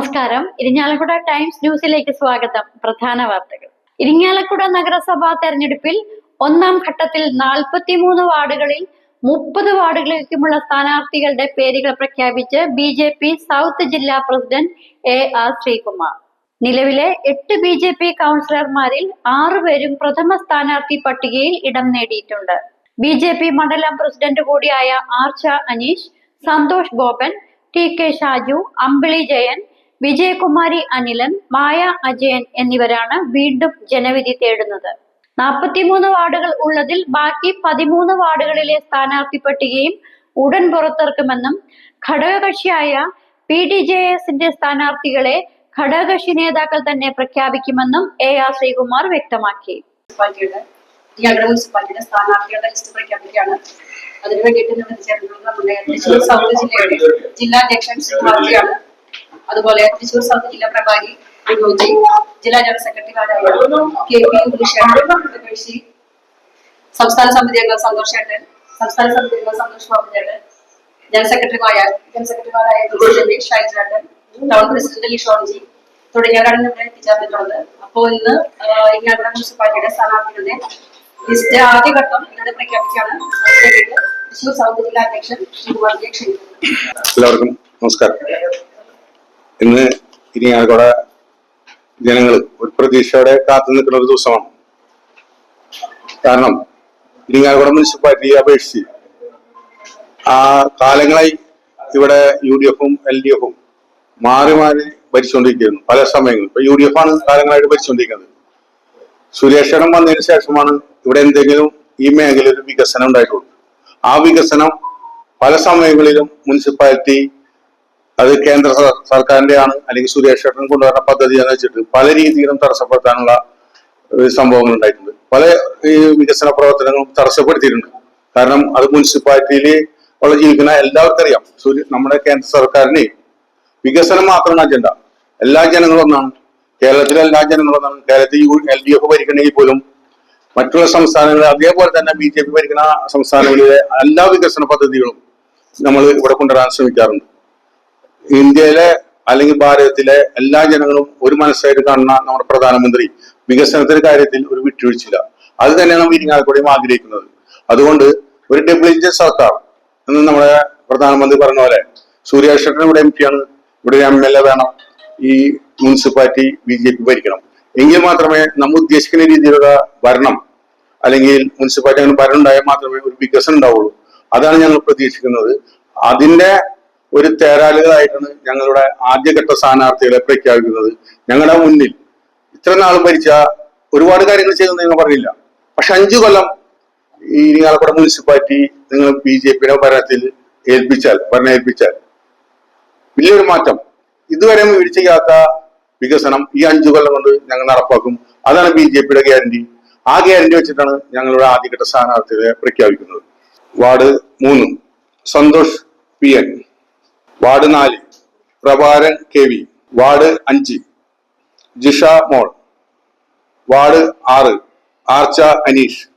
നമസ്കാരം. ഇരിഞ്ഞാലക്കുട ടൈംസ് ന്യൂസിലേക്ക് സ്വാഗതം. പ്രധാന വാർത്തകൾ. ഇരിങ്ങാലക്കുട നഗരസഭാ തെരഞ്ഞെടുപ്പിൽ ഒന്നാം ഘട്ടത്തിൽ നാൽപ്പത്തിമൂന്ന് വാർഡുകളിൽ മുപ്പത് വാർഡുകളിലേക്കുമുള്ള സ്ഥാനാർത്ഥികളുടെ പേരുകൾ പ്രഖ്യാപിച്ച് ബി ജെ പി സൗത്ത് ജില്ലാ പ്രസിഡന്റ് എ ആർ ശ്രീകുമാർ. നിലവിലെ എട്ട് ബി ജെ പി കൗൺസിലർമാരിൽ ആറുപേരും പ്രഥമ സ്ഥാനാർത്ഥി പട്ടികയിൽ ഇടം നേടിയിട്ടുണ്ട്. ബി ജെ പി മണ്ഡലം പ്രസിഡന്റ് കൂടിയായ ആർച്ച അനീഷ് സന്തോഷ് ഗോപൻ ടി കെ ഷാജു അമ്പിളി ജയൻ വിജയകുമാരി അനിലൻ മായ അജയൻ എന്നിവരാണ് വീണ്ടും ജനവിധി തേടുന്നത്. നാൽപ്പത്തിമൂന്ന് വാർഡുകൾ ഉള്ളതിൽ ബാക്കി പതിമൂന്ന് വാർഡുകളിലെ സ്ഥാനാർത്ഥി പട്ടികയും ഉടൻ പുറത്തിറക്കുമെന്നും ഘടകകക്ഷിയായ പി ഡി ജെ എസിന്റെ സ്ഥാനാർത്ഥികളെ ഘടകകക്ഷി നേതാക്കൾ തന്നെ പ്രഖ്യാപിക്കുമെന്നും എ ആർ ശ്രീകുമാർ വ്യക്തമാക്കി. മുനിസിപ്പാലിറ്റിയുടെ സ്ഥാനാർത്ഥികളുടെ ലിസ്റ്റ് പ്രഖ്യാപിക്കുകയാണ്. അതിനു വേണ്ടിയിട്ട് നമ്മുടെ ജില്ലയുടെ ജില്ലാ അധ്യക്ഷൻ ശ്രീകുമാർജിയാണ് അതുപോലെ തൃശൂർ സൗത്ത് ജില്ലാ പ്രഭാരി വിനോജി ജില്ലാ ജനറൽ സെക്രട്ടറിമാരായ കെ പി ഉണ്ണിഷേട്ടൻ സംസ്ഥാന സമിതി അംഗം സന്തോഷ് ഏട്ടൻ സംസ്ഥാന സമിതി അംഗം സന്തോഷ് ബാബു ചേട്ടൻ ജനറൽ സെക്രട്ടറിമാരായ ജനറൽ സെക്രട്ടറിമാരായ president Shaij town president Lishonji തുടങ്ങിയവരാണ് ഇവിടെ എത്തിച്ചേർന്നിട്ടുള്ളത്. അപ്പോൾ ഇന്ന് ഇങ്ങനെ മുനിസിപ്പാലിറ്റിയുടെ സ്ഥാനാർത്ഥികളുടെ ലിസ്റ്റ് ആദ്യഘട്ടം ഇന്നത്തെ അതിലേക്ക് തൃശൂർ സൗത്ത് ജില്ലാ അധ്യക്ഷൻ ക്ഷണിക്കുന്നു. എല്ലാവർക്കും നമസ്കാരം. ഇന്ന് ഇരിങ്ങാലക്കുട ജനങ്ങൾ ഒരു പ്രതീക്ഷയോടെ കാത്തു നിൽക്കുന്ന ഒരു ദിവസമാണ്. കാരണം ഇരിങ്ങാലക്കുട മുനിസിപ്പാലിറ്റിയെ അപേക്ഷിച്ച് ആ കാലങ്ങളായി ഇവിടെ യു ഡി എഫും എൽ ഡി എഫും മാറി മാറി ഭരിച്ചുകൊണ്ടിരിക്കുന്നു പല സമയങ്ങളും. ഇപ്പൊ യു ഡി എഫ് ആണ് കാലങ്ങളായിട്ട് ഭരിച്ചുകൊണ്ടിരിക്കുന്നത്. സുരേഷണം വന്നതിന് ശേഷമാണ് ഇവിടെ എന്തെങ്കിലും ഈ മേഖലയിൽ ഒരു വികസനം ഉണ്ടായിട്ടുള്ളൂ ആ വികസനം പല സമയങ്ങളിലും മുനിസിപ്പാലിറ്റി അത് കേന്ദ്ര സർക്കാരിന്റെ ആണ് അല്ലെങ്കിൽ സുരേഷ് ഏട്ടൻ കൊണ്ടുവരുന്ന പദ്ധതി എന്ന് വെച്ചിട്ട് പല രീതിയിലും തടസ്സപ്പെടുത്താനുള്ള സംഭവങ്ങൾ ഉണ്ടായിട്ടുണ്ട്. പല ഈ വികസന പ്രവർത്തനങ്ങളും തടസ്സപ്പെടുത്തിയിട്ടുണ്ട്. കാരണം അത് മുനിസിപ്പാലിറ്റിയിൽ ഉള്ള ജീവിക്കുന്ന എല്ലാവർക്കും അറിയാം. നമ്മുടെ കേന്ദ്ര സർക്കാരിന് വികസനം മാത്രമാണ് അജണ്ട. എല്ലാ ജനങ്ങളും ഒന്നാണ്. കേരളത്തിലെ എല്ലാ ജനങ്ങളും ഒന്നാണ്. കേരളത്തിൽ യു എൽ ഡി എഫ് ഭരിക്കണമെങ്കിൽ പോലും മറ്റുള്ള സംസ്ഥാനങ്ങൾ അതേപോലെ തന്നെ ബി ജെ പി ഭരിക്കുന്ന സംസ്ഥാനങ്ങളിലെ എല്ലാ വികസന പദ്ധതികളും നമ്മൾ ഇവിടെ കൊണ്ടുവരാൻ ശ്രമിക്കാറുണ്ട്. ഇന്ത്യയിലെ അല്ലെങ്കിൽ ഭാരതത്തിലെ എല്ലാ ജനങ്ങളും ഒരു മനസ്സായിട്ട് കാണുന്ന നമ്മുടെ പ്രധാനമന്ത്രി വികസനത്തിന്റെ കാര്യത്തിൽ ഒരു വിട്ടുവീഴ്ചയില്ല. അത് തന്നെയാണ് ഇരിങ്ങാലക്കുടയും ആഗ്രഹിക്കുന്നത്. അതുകൊണ്ട് ഒരു ഡബ്ല്യു സർക്കാർ എന്ന് നമ്മുടെ പ്രധാനമന്ത്രി പറഞ്ഞ പോലെ സൂര്യാഷ് ഇവിടെ എം ആണ്. ഇവിടെ ഒരു എം എൽ എ വേണം. ഈ മുനിസിപ്പാലിറ്റി ബി ജെ പി ഭരിക്കണം. എങ്കിൽ മാത്രമേ നമ്മൾ ഉദ്ദേശിക്കുന്ന രീതിയിലുള്ള ഭരണം അല്ലെങ്കിൽ മുനിസിപ്പാലിറ്റി അങ്ങനെ ഭരണം ഉണ്ടായാൽ മാത്രമേ ഒരു വികസനം ഉണ്ടാവുള്ളൂ. അതാണ് ഞങ്ങൾ പ്രതീക്ഷിക്കുന്നത്. അതിന്റെ ഒരു തേരാലുകളായിട്ടാണ് ഞങ്ങളുടെ ആദ്യഘട്ട സ്ഥാനാർത്ഥികളെ പ്രഖ്യാപിക്കുന്നത്. ഞങ്ങളുടെ മുന്നിൽ ഇത്ര നാൾ ഭരിച്ച ഒരുപാട് കാര്യങ്ങൾ ചെയ്തെന്ന് ഞങ്ങൾ പറഞ്ഞില്ല. പക്ഷെ അഞ്ചു കൊല്ലം ഈ ഇരിങ്ങാലക്കുട മുനിസിപ്പാലിറ്റി നിങ്ങൾ ബി ജെ പിയുടെ ഭരണത്തിൽ ഏൽപ്പിച്ചാൽ ഭരണം ഏൽപ്പിച്ചാൽ വലിയൊരു മാറ്റം. ഇതുവരെ വീഴ്ച ചെയ്യാത്ത വികസനം ഈ അഞ്ചു കൊല്ലം കൊണ്ട് ഞങ്ങൾ നടപ്പാക്കും. അതാണ് ബി ജെ പിയുടെ ഗ്യാരണ്ടി. ആ ഗ്യാരണ്ടി വെച്ചിട്ടാണ് ഞങ്ങളുടെ ആദ്യഘട്ട സ്ഥാനാർത്ഥികളെ പ്രഖ്യാപിക്കുന്നത്. വാർഡ് മൂന്ന്. Santhosh P N. വാർഡ് നാല്. പ്രഭാരൻ കെ വി. വാർഡ് അഞ്ച്. ജിഷ മോൾ. വാർഡ് ആറ്. ആർച്ച അനീഷ്.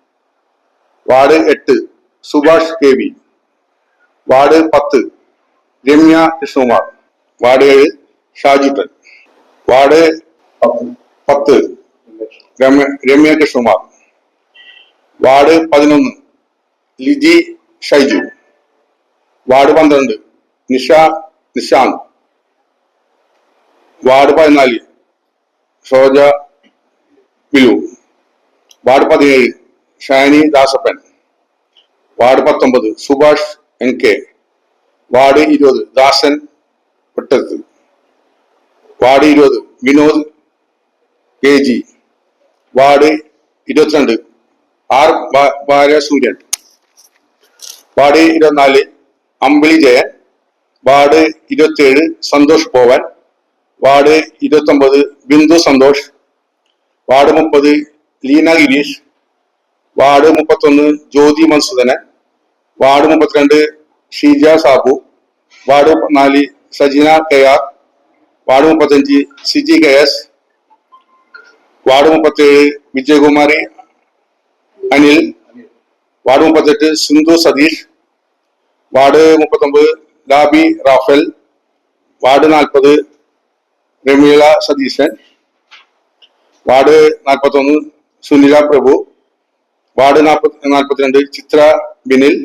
വാർഡ് എട്ട്. Subhash K V. വാർഡ് പത്ത്. രമ്യ കൃഷ്ണകുമാർ. വാർഡ് ഏഴ് ഷാജുട്ടൻ വാർഡ് പത്ത്. രമ്യ കൃഷ്ണകുമാർ. വാർഡ് പതിനൊന്ന്. ലിജി ഷൈജു. വാർഡ് പന്ത്രണ്ട്. നിഷ നിഷാന്ത് വാർഡ് പതിനാല് ഷോജ ബിലു വാർഡ് പതിനേഴ് ഷാനി ദാസപ്പൻ. വാർഡ് പത്തൊമ്പത് സുഭാഷ് എൻ കെ. വാർഡ് ഇരുപത് ദാസൻ വെട്ടത്ത്. വാർഡ് ഇരുപത് വിനോദ് കെ ജി. വാർഡ് ഇരുപത്തിരണ്ട് ആർ ഭാ- ഭാര്യ സൂര്യൻ. വാർഡ് ഇരുപത്തിനാല് അമ്പിളി ജയൻ. വാർഡ് ഇരുപത്തിയേഴ് സന്തോഷ് പോവൻ വാർഡ് ഇരുപത്തൊമ്പത് ബിന്ദു സന്തോഷ് വാർഡ് മുപ്പത് ലീന ഗിരീഷ് വാർഡ് മുപ്പത്തൊന്ന് ജ്യോതി മൻസുധന വാർഡ് മുപ്പത്തിരണ്ട് ഷീജ സാബു വാർഡ് മുപ്പത്തിനാല് സജിന കെ ആർ വാർഡ് മുപ്പത്തഞ്ച് സിജി കെ എസ് വാർഡ് മുപ്പത്തേഴ് വിജയകുമാരി അനിൽ വാർഡ് മുപ്പത്തെട്ട് സിന്ധു സതീഷ് വാർഡ് മുപ്പത്തൊമ്പത് ലാബി റാഫേൽ വാർഡ് നാൽപ്പത് രമീള സതീശൻ വാർഡ് നാൽപ്പത്തൊന്ന് സുനില പ്രഭു വാർഡ് നാൽപ്പത്തി നാൽപ്പത്തിരണ്ട് ചിത്ര ബിനിൽ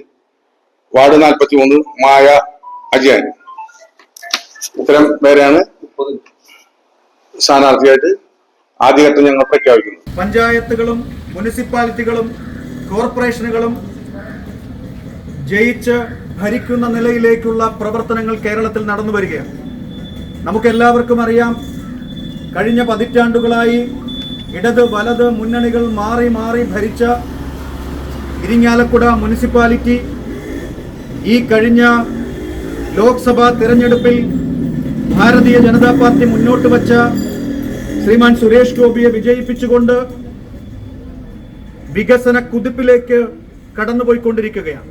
വാർഡ് നാൽപ്പത്തി മൂന്ന് മായ അജയൻ. ഇത്തരം പേരാണ് സ്ഥാനാർത്ഥിയായിട്ട് ആദ്യഘട്ടം ഞങ്ങൾ പ്രഖ്യാപിക്കുന്നു പഞ്ചായത്തുകളും മുനിസിപ്പാലിറ്റികളും കോർപ്പറേഷനുകളും ജയിച്ച് ഭരിക്കുന്ന നിലയിലേക്കുള്ള പ്രവർത്തനങ്ങൾ കേരളത്തിൽ നടന്നു വരികയാണ്. നമുക്കെല്ലാവർക്കും അറിയാം കഴിഞ്ഞ പതിറ്റാണ്ടുകളായി ഇടത് വലത് മുന്നണികൾ മാറി മാറി ഭരിച്ച ഇരിങ്ങാലക്കുട മുനിസിപ്പാലിറ്റി ഈ കഴിഞ്ഞ ലോക്സഭാ തിരഞ്ഞെടുപ്പിൽ ഭാരതീയ ജനതാ പാർട്ടി മുന്നോട്ട് വച്ച ശ്രീമാൻ സുരേഷ് ഗോപിയെ വിജയിപ്പിച്ചുകൊണ്ട് വികസന കുതിപ്പിലേക്ക് കടന്നുപോയിക്കൊണ്ടിരിക്കുകയാണ്.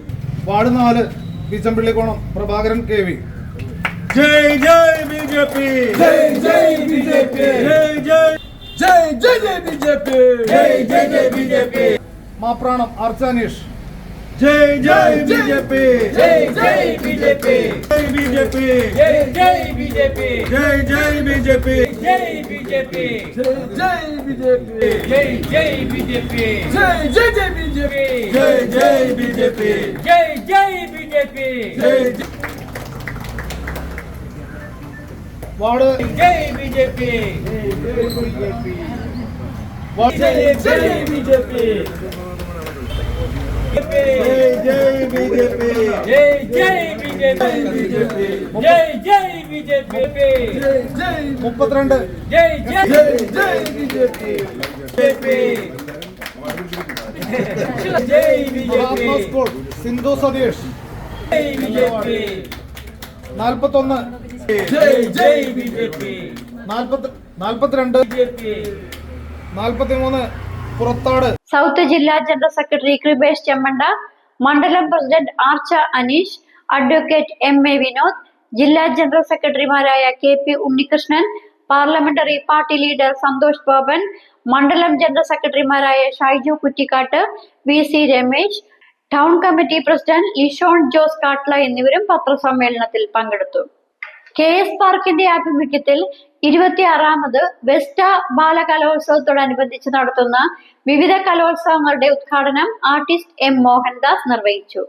വാർഡ് നാല് ബീച്ചമ്പള്ളിക്കോണം പ്രഭാകരൻ കെ വി ജയ് ജയ് ബി ജെ പി ജയ് ജയ് ബി ജെ പി ജയ് ജയ് ജയ് ജയ് ജയ് ബി ജെ പി ജയ് ജയ് ജയ് B J P Mapranam Archaneesh ജയ് ജയ് ബി ജെ പി ജയ് ജയ് ബി ജെ പി ജയ് ബി ജെ പി ജയ് ജയ് ബി ജെ പി ജയ് ജയ് ബി ജെ പി ജയ് ബി ജെ പി ജയ് ബി ജെ പി ജയ് ജയ് ബി ജെ പി ജയ് ജയ് ജയ് ബി ജെ പി ജയ് ജയ് ബി ജെ പി ജയ് ജയ് ബി ജെ പി ജയ് വാർഡ് ജയ് ബി ജെ പി വാർഡ് ജയ് ജയ് ബി ജെ പി ജയ് ജയ് ബി ജെ പി ജയ് ജയ് ബി ജെ പി ജയ് ജയ് ബി ജെ പി ജയ് ജയ് മുപ്പത്തിരണ്ട് ജയ് ജയ് ജയ് ജയ് B J P J P ജയ് B J P Mahatma school Sindhu Satish ജയ് ബി ജെ പി നാൽപ്പത്തൊന്ന് പുറത്താട് സൗത്ത് ജില്ലാ ജനറൽ സെക്രട്ടറി കൃപേഷ് ചെമ്മണ്ട മണ്ഡലം president Archa Aneesh advocate M A Vinod ജില്ലാ ജനറൽ സെക്രട്ടറിമാരായ K P Unnikrishnan parliamentary party leader Santhosh Baban മണ്ഡലം general സെക്രട്ടറിമാരായ Shaiju Kuttikkat V C Ramesh town committee president Lishon Jose Kattla എന്നിവരും പത്രസമ്മേളനത്തിൽ പങ്കെടുത്തു. K S പാർക്കിന്റെ ആഭിമുഖ്യത്തിൽ ഇരുപത്തിയാറാമത് വെസ്റ്റ ബാലകലോത്സവത്തോടനുബന്ധിച്ച് നടത്തുന്ന വിവിധ കലോത്സവങ്ങളുടെ ഉദ്ഘാടനം ആർട്ടിസ്റ്റ് എം മോഹൻദാസ് നിർവഹിച്ചു.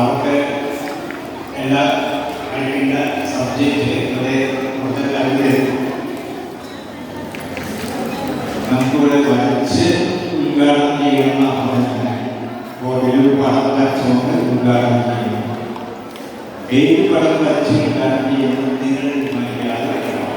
അവർക്ക് എല്ലാ സഹകുമാരി നമുക്കിവിടെ വരച്ച് ഉദ്ഘാടനം ചെയ്യുന്ന ആവശ്യം ഒരു പടം വരച്ചുകൊണ്ട് ഉദ്ഘാടനം ചെയ്യണം ഏത് പടം വരച്ച് ഉദ്ഘാടനം ചെയ്യുന്നത് നിങ്ങൾ തീരുമാനിക്കാതെ വയ്ക്കണം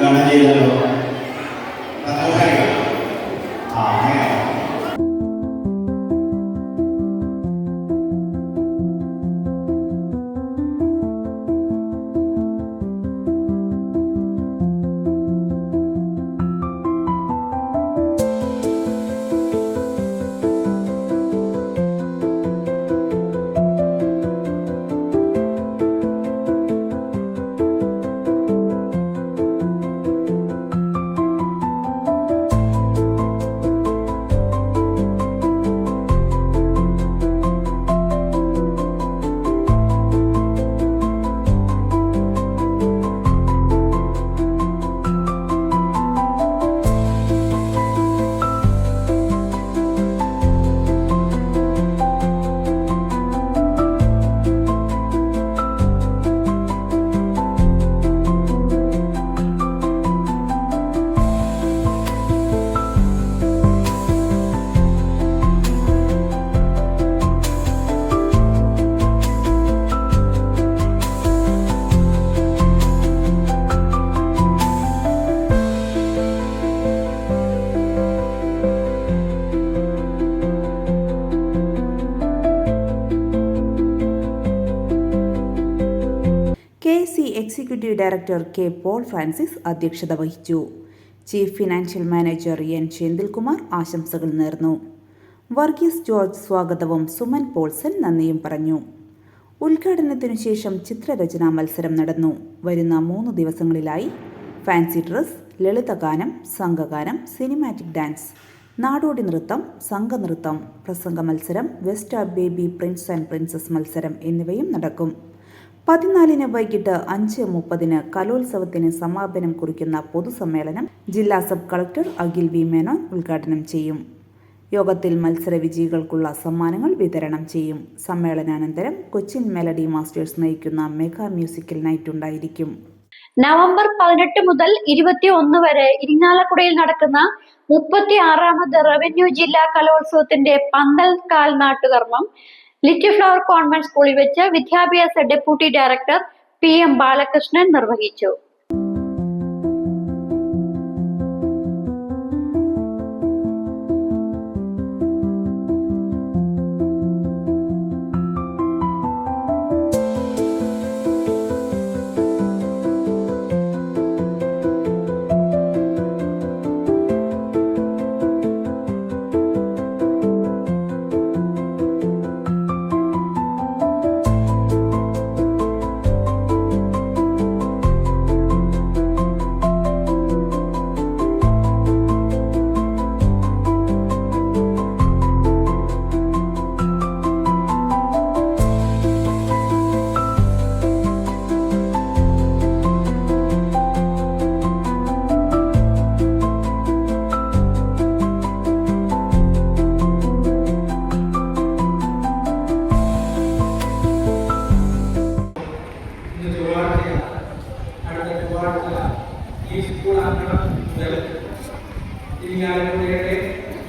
ഗണം ചെയ്തല്ലോ executive director K Paul Francis അധ്യക്ഷത വഹിച്ചു. Chief financial manager N Senthilkumar ആശംസകൾ നേർന്നു. വർഗീസ് ജോർജ് സ്വാഗതവും സുമൻ പോൾസൻ നന്ദിയും പറഞ്ഞു. ഉദ്ഘാടനത്തിനു ശേഷം ചിത്രരചനാ മത്സരം നടന്നു. വരുന്ന മൂന്ന് ദിവസങ്ങളിലായി ഫാൻസി ഡ്രസ് ലളിതഗാനം സംഘഗാനം സിനിമാറ്റിക് ഡാൻസ് നാടോടി നൃത്തം സംഘനൃത്തം പ്രസംഗ മത്സരം west baby prince and princess മത്സരം എന്നിവയും നടക്കും. പതിനാലിന് വൈകിട്ട് അഞ്ച് മുപ്പതിന് കലോത്സവത്തിന് സമാപനം കുറിക്കുന്ന പൊതുസമ്മേളനം ജില്ലാ sub collector Akhil V Menon ഉദ്ഘാടനം ചെയ്യും. യോഗത്തിൽ മത്സര വിജയികൾക്കുള്ള സമ്മാനങ്ങൾ വിതരണം ചെയ്യും. സമ്മേളനാനന്തരം കൊച്ചിൻ മെലഡി മാസ്റ്റേഴ്സ് നയിക്കുന്ന മെഗാ മ്യൂസിക്കൽ നൈറ്റ് ഉണ്ടായിരിക്കും. നവംബർ പതിനെട്ട് മുതൽ ഇരുപത്തി ഒന്ന് വരെ ഇരിങ്ങാലക്കുടയിൽ നടക്കുന്ന മുപ്പത്തി ആറാമത് റവന്യൂ ജില്ലാ കലോത്സവത്തിന്റെ പന്തൽ കാൽ നാട്ടുകർമ്മം ലിറ്റിൽ ഫ്ലവർ കോൺവെന്റ് സ്കൂളിൽ വെച്ച് വിദ്യാഭ്യാസ deputy director P M Balakrishnan നിർവഹിച്ചു.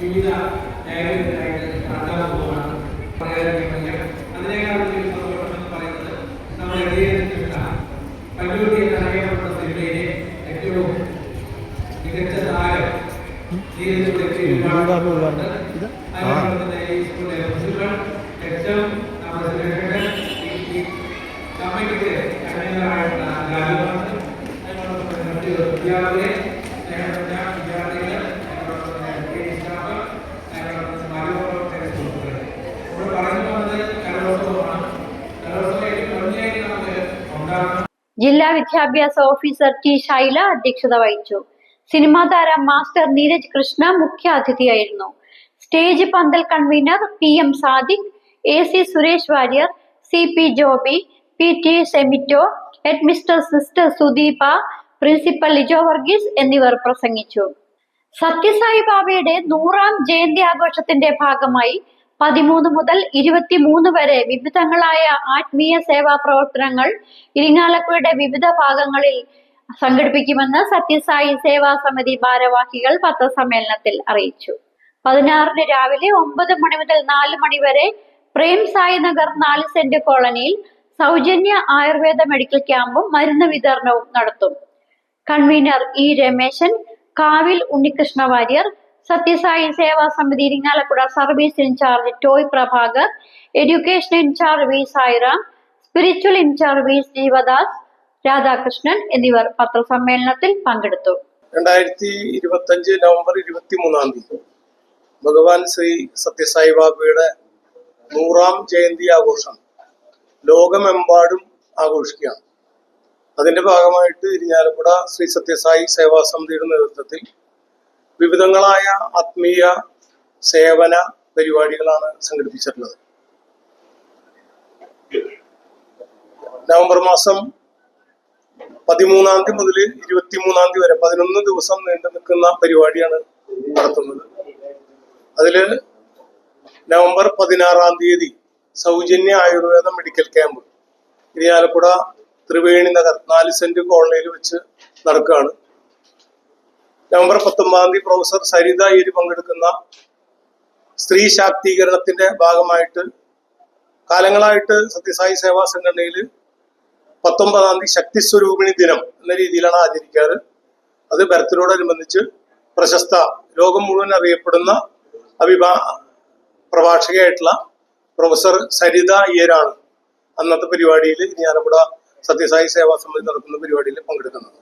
വിവിധ മേഖലകളിലായിട്ട് നടത്താൻ പോവുകയാണ് പറയാനുണ്ടെങ്കിൽ അതിനേക്കാൾ വലിയ സന്തോഷം പറയുന്നത് നമ്മുടെ ഇടയിലുള്ള പല്ലൂരി എന്നറിയപ്പെടുന്ന സിനിമയിലെ ഏറ്റവും മികച്ച താരം അതുപോലെ ഏറ്റവും അംഗങ്ങളായിട്ടുള്ള ലാലുമാസ് അതിനോടൊപ്പം തന്നെ മറ്റ് വിദ്യാർത്ഥികളെ സ്നേഹപ്പെട്ട വിദ്യാർത്ഥികൾ അതിനോടൊപ്പം തന്നെ പി ടി സ്റ്റാഫ് അതിനോടൊപ്പം തന്നെ മാധ്യമപ്രവർത്തക സുഹൃത്തുക്കളെ ഇവിടെ പറഞ്ഞു വന്നത് കലോത്സവമാണ് കലോത്സവം ഏറ്റവും ഭംഗിയായിട്ട് നമുക്ക് ഉണ്ടാകണം ജില്ലാ വിദ്യാഭ്യാസ ഓഫീസർ ടി ശൈല അധ്യക്ഷത വഹിച്ചു. സിനിമാ താരം മാസ്റ്റർ നീരജ് കൃഷ്ണ മുഖ്യ അതിഥിയായിരുന്നു സ്റ്റേജ് പന്തൽ convenor P M Sadiq A C Suresh Warrier C P Joby P T Semito head mister sister Sudeepa principal Lijo Varghese എന്നിവർ പ്രസംഗിച്ചു. സത്യസായി ബാബയുടെ നൂറാം ജയന്തി ആഘോഷത്തിന്റെ ഭാഗമായി പതിമൂന്ന് മുതൽ ഇരുപത്തിമൂന്ന് വരെ വിവിധങ്ങളായ ആത്മീയ സേവാ പ്രവർത്തനങ്ങൾ ഇരിങ്ങാലക്കുഴയുടെ വിവിധ ഭാഗങ്ങളിൽ സംഘടിപ്പിക്കുമെന്ന് സത്യസായി സേവാ സമിതി ഭാരവാഹികൾ പത്രസമ്മേളനത്തിൽ അറിയിച്ചു. പതിനാറിന് രാവിലെ ഒമ്പത് മണി മുതൽ നാല് മണി വരെ പ്രേം സായി നഗർ നാല് സെന്റ് കോളനിയിൽ സൗജന്യ ആയുർവേദ മെഡിക്കൽ ക്യാമ്പും മരുന്ന് വിതരണവും നടത്തും. കൺവീനർ ഇ രമേശൻ കാവിൽ Unnikrishna Warrier Sathya Sai Seva Samithi Irinjalakuda service in charge Toy Prabhakar education in charge V Sairam spiritual in charge V Jeevadas Radhakrishnan എന്നിവർ പത്രസമ്മേളനത്തിൽ പങ്കെടുത്തു. രണ്ടായിരത്തി ഇരുപത്തി അഞ്ച് നവംബർ ഇരുപത്തി മൂന്നാം തീയതി ഭഗവാൻ ശ്രീ സത്യസായി ബാബയുടെ നൂറാം ജയന്തി ആഘോഷം ലോകമെമ്പാടും ആഘോഷിക്കുകയാണ്. അതിന്റെ ഭാഗമായിട്ട് ഇരിഞ്ഞാലക്കുട ശ്രീ സത്യസായി സേവാ സമിതിയുടെ നേതൃത്വത്തിൽ വിവിധങ്ങളായ ആത്മീയ സേവന പരിപാടികളാണ് സംഘടിപ്പിച്ചിട്ടുള്ളത്. നവംബർ മാസം പതിമൂന്നാം തീയതി മുതൽ ഇരുപത്തിമൂന്നാം തീയതി വരെ പതിനൊന്ന് ദിവസം നീണ്ടു നിൽക്കുന്ന പരിപാടിയാണ് നടത്തുന്നത്. അതിൽ നവംബർ പതിനാറാം തീയതി സൗജന്യ ആയുർവേദ മെഡിക്കൽ ക്യാമ്പ് ഇരിയാലക്കുട ത്രിവേണി നഗർ നാല് സെന്റ് കോളനിയിൽ വെച്ച് നടക്കുകയാണ്. നവംബർ പത്തൊമ്പതാം തീയതി പ്രൊഫസർ സരിത ഏരി പങ്കെടുക്കുന്ന സ്ത്രീ ശാക്തീകരണത്തിന്റെ ഭാഗമായിട്ട് കാലങ്ങളായിട്ട് സത്യസായി സേവാ സംഘടനയിൽ പത്തൊമ്പതാം തീയതി ശക്തി സ്വരൂപിണി ദിനം എന്ന രീതിയിലാണ് ആചരിക്കാറ്. അത് ബർത്തിനോടനുബന്ധിച്ച് പ്രശസ്ത ലോകം മുഴുവൻ അറിയപ്പെടുന്ന അഭിഭാ പ്രഭാഷകയായിട്ടുള്ള പ്രൊഫസർ സരിത അയ്യരാണ് അന്നത്തെ പരിപാടിയിൽ ഞാനിവിടെ സത്യസായി സേവാ സമിതി നടത്തുന്ന പരിപാടിയിൽ പങ്കെടുക്കുന്നത്.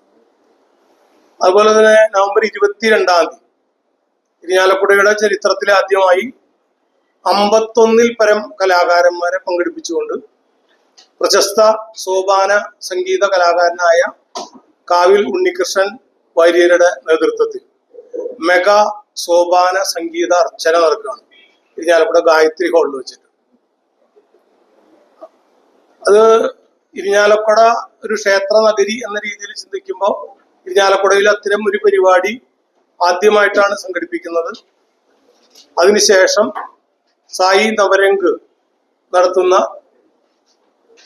അതുപോലെ തന്നെ നവംബർ ഇരുപത്തിരണ്ടാം തീയതി ഇരിഞ്ഞാലക്കുടയുടെ ചരിത്രത്തിലെ ആദ്യമായി അമ്പത്തൊന്നിൽ പരം കലാകാരന്മാരെ പങ്കെടുപ്പിച്ചുകൊണ്ട് പ്രശസ്ത സോപാന സംഗീത കലാകാരനായ കാവിൽ ഉണ്ണികൃഷ്ണൻ വാര്യരുടെ നേതൃത്വത്തിൽ മെഗാ സോപാന സംഗീത അർച്ചന നടക്കുകയാണ്. ഇരിഞ്ഞാലക്കുട ഗായത്രി ഹാളിൽ വെച്ചിട്ട്. അത് ഇരിഞ്ഞാലക്കുട ഒരു ക്ഷേത്ര നഗരി എന്ന രീതിയിൽ ചിന്തിക്കുമ്പോൾ ഇരിഞ്ഞാലക്കുടയിൽ അത്തരം ഒരു പരിപാടി ആദ്യമായിട്ടാണ് സംഘടിപ്പിക്കുന്നത്. അതിനുശേഷം സായി നവരംഗ് നടത്തുന്ന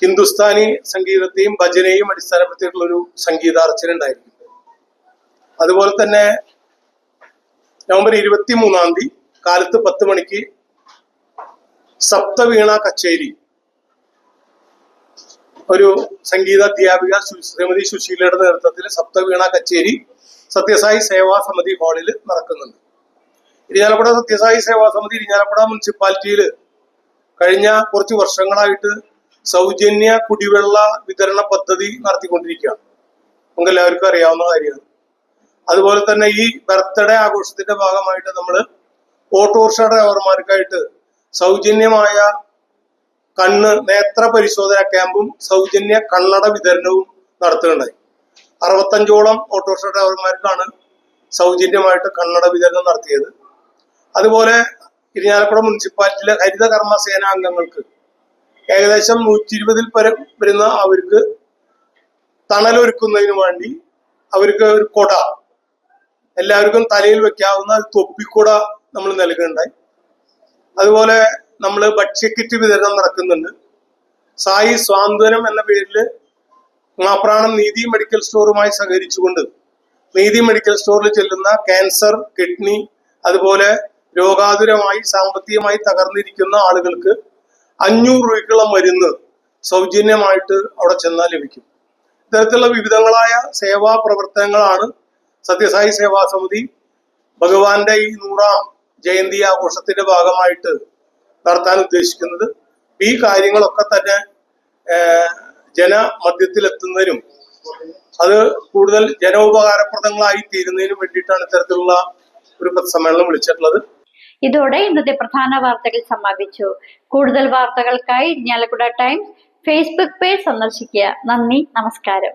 ഹിന്ദുസ്ഥാനി സംഗീതത്തെയും ഭജനയും അടിസ്ഥാനപ്പെടുത്തിയിട്ടുള്ള ഒരു സംഗീതാർച്ചന ഉണ്ടായിരിക്കും. അതുപോലെ തന്നെ നവംബർ ഇരുപത്തി മൂന്നാം തീയതി കാലത്ത് പത്ത് മണിക്ക് സപ്തവീണ കച്ചേരി ഒരു സംഗീത അധ്യാപിക ശ്രീമതി സുശീലയുടെ നേതൃത്വത്തിൽ സപ്തവീണ കച്ചേരി സത്യസായി സേവാ സമിതി ഹാളിൽ നടക്കുന്നുണ്ട്. ഇരിഞ്ഞാലക്കുട സത്യസായി സേവാ സമിതി ഇരിഞ്ഞാലക്കുട മുനിസിപ്പാലിറ്റിയിൽ കഴിഞ്ഞ കുറച്ച് വർഷങ്ങളായിട്ട് സൗജന്യ കുടിവെള്ള വിതരണ പദ്ധതി നടത്തിക്കൊണ്ടിരിക്കുകയാണ്. നമുക്ക് എല്ലാവർക്കും അറിയാവുന്ന കാര്യമാണ്. അതുപോലെ തന്നെ ഈ ബർത്ത്ഡേ ആഘോഷത്തിന്റെ ഭാഗമായിട്ട് നമ്മൾ ഓട്ടോറിക്ഷ ഡ്രൈവർമാർക്കായിട്ട് സൗജന്യമായ കണ്ണ് നേത്ര പരിശോധന ക്യാമ്പും സൗജന്യ കണ്ണട വിതരണവും നടത്തുകയുണ്ടായി അറുപത്തഞ്ചോളം ഓട്ടോറിക്ഷ ഡ്രൈവർമാർക്കാണ് സൗജന്യമായിട്ട് കണ്ണട വിതരണം നടത്തിയത്. അതുപോലെ ഇരിഞ്ഞാലക്കുട മുനിസിപ്പാലിറ്റിയിലെ ഹരിത കർമ്മ സേന അംഗങ്ങൾക്ക് ഏകദേശം നൂറ്റി ഇരുപതിൽ പരം വരുന്ന അവർക്ക് തണലൊരുക്കുന്നതിന് വേണ്ടി അവർക്ക് ഒരു കൊട എല്ലാവർക്കും തലയിൽ വെക്കാവുന്ന തൊപ്പിക്കുട നമ്മൾ നൽകുന്നുണ്ടായി. അതുപോലെ നമ്മൾ ഭക്ഷ്യക്കിറ്റ് വിതരണം നടക്കുന്നുണ്ട്. സായി സ്വാന്തനം എന്ന പേരിൽ മാപ്രാണം നീതി മെഡിക്കൽ സ്റ്റോറുമായി സഹകരിച്ചുകൊണ്ട് നീതി മെഡിക്കൽ സ്റ്റോറിൽ ചെല്ലുന്ന ക്യാൻസർ കിഡ്നി അതുപോലെ രോഗാതുരമായി സാമ്പത്തികമായി തകർന്നിരിക്കുന്ന ആളുകൾക്ക് അഞ്ഞൂറ് രൂപയ്ക്കുള്ള മരുന്ന് സൗജന്യമായിട്ട് അവിടെ ചെന്നാൽ ലഭിക്കും. ഇത്തരത്തിലുള്ള വിവിധങ്ങളായ സേവാ പ്രവർത്തനങ്ങളാണ് സത്യസായി സേവാ സമിതി ഭഗവാന്റെ ഈ നൂറാം ജയന്തി ആഘോഷത്തിന്റെ ഭാഗമായിട്ട് നടത്താൻ ഉദ്ദേശിക്കുന്നത്. ഈ കാര്യങ്ങളൊക്കെ തന്നെ ഏഹ്, ജനമധ്യത്തിലെത്തുന്നതിനും അത് കൂടുതൽ ജനോപകാരപ്രദങ്ങളായി തീരുന്നതിനും വേണ്ടിയിട്ടാണ് ഇത്തരത്തിലുള്ള ഒരു സമ്മേളനം വിളിച്ചിട്ടുള്ളത്. ഇതോടെ ഇന്നത്തെ പ്രധാന വാർത്തകൾ സമാപിച്ചു. കൂടുതൽ വാർത്തകൾക്കായി ഇരിഞ്ഞാലക്കുട ടൈംസ് ഫേസ്ബുക്ക് പേജ് സന്ദർശിക്കുക. നന്ദി നമസ്കാരം.